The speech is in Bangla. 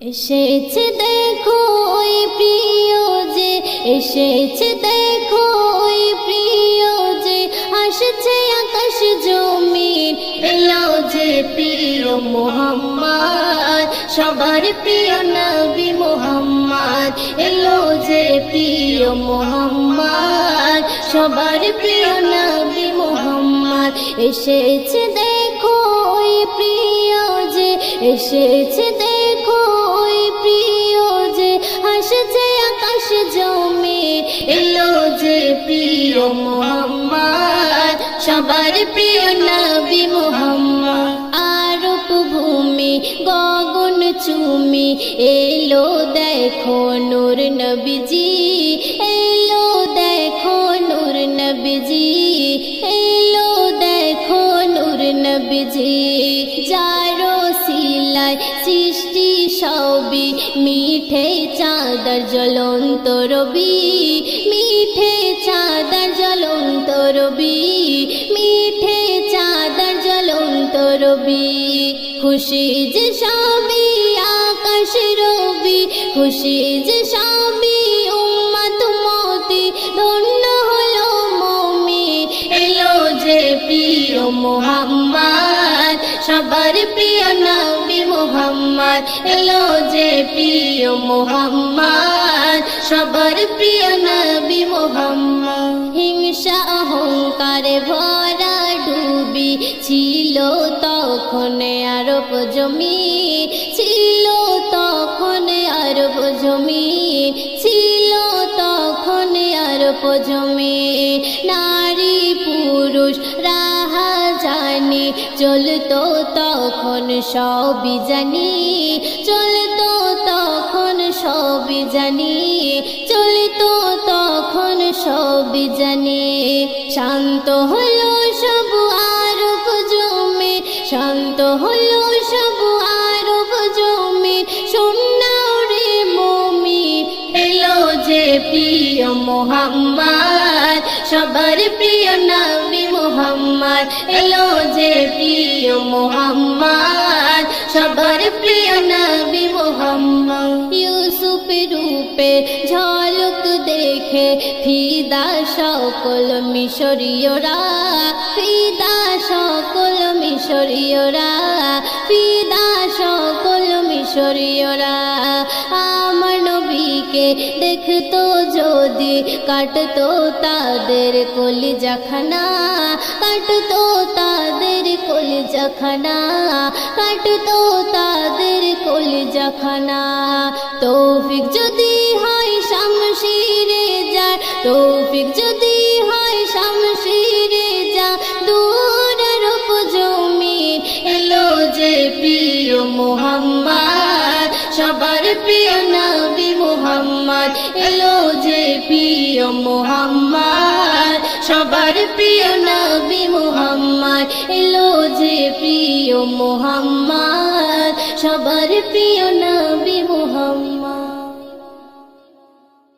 এসেছে দেখো ওই প্রিয় যে, এসেছে দেখো ওই প্রিয় যে, আসছে আকাশ জমিন, এলো যে প্রিয় মোহাম্মদ, সবার প্রিয় নবী মোহাম্মদ, এলো যে প্রিয় মোহাম্মদ, সবার প্রিয় নবী মোহাম্মদ, এসেছে দেখো ওই প্রিয় যে, এসেছে দেখো সবার প্রিয় নবী মোহাম্মদ। আরব ভূমি গগন চুমি, এলো দেখো নূর নবীজি, এলো দেখো নূর নবীজি, এলো দেখো নূর নবীজি। যারো সিলাই সৃষ্টি সবই, মিঠে চাঁদার জ্বলন্ত রবি খুশি যে সবই আকাশ রবি। খুশি যে সবই উম্মত মতি। ধন্য হলো মমি এলো যে প্রিয় মোহাম্মদ, সবার প্রিয় নবী মোহাম্মদ। এলো যে প্রিয় মোহাম্মদ, সবার প্রিয় নবী মোহাম্মদ। হিংসা, অহংকারে ভরা তখন আরব জমি ছিল, তখন আরব জমি ছিল, তখন আরব জমি। নারী পুরুষ রাহা জানি, চলতো তখন সবই জানি, চলতো তখন সবই জানি, চলতো তখন সবই জানি। শান্ত হলো শান্ত হলো সব আরব জমে। শোনাও রে মমি, এলো যে প্রিয় মোহাম্মদ, সবার প্রিয় নবী মোহাম্মদ। এলো যে প্রিয় মোহাম্মদ, সবার প্রিয় নবী মোহাম্মদ। ইউসুফ রূপে ঝলক দেখে ফিদা সকল মিশরীয়রা, ফিদা সকল মিশরীয়রা, ফিদা সকল মিশরীয়রা, আমার নবীকে দেখতো যদি, কাটতো তাদের কলি কলিজাখানা কাটতো তাদের কলি কলিজাখানা কাটতো তাদের কলি কলিজাখানা তৌফিক যদি হয় শামশিরে যা তৌফিক প্রিয় নবী মোহাম্মদ, এলো যে প্রিয় মোহাম্মদ। সবার প্রিয় নবী মোহাম্মদ, এলো যে প্রিয় মোহাম্মদ। সবার প্রিয় নবী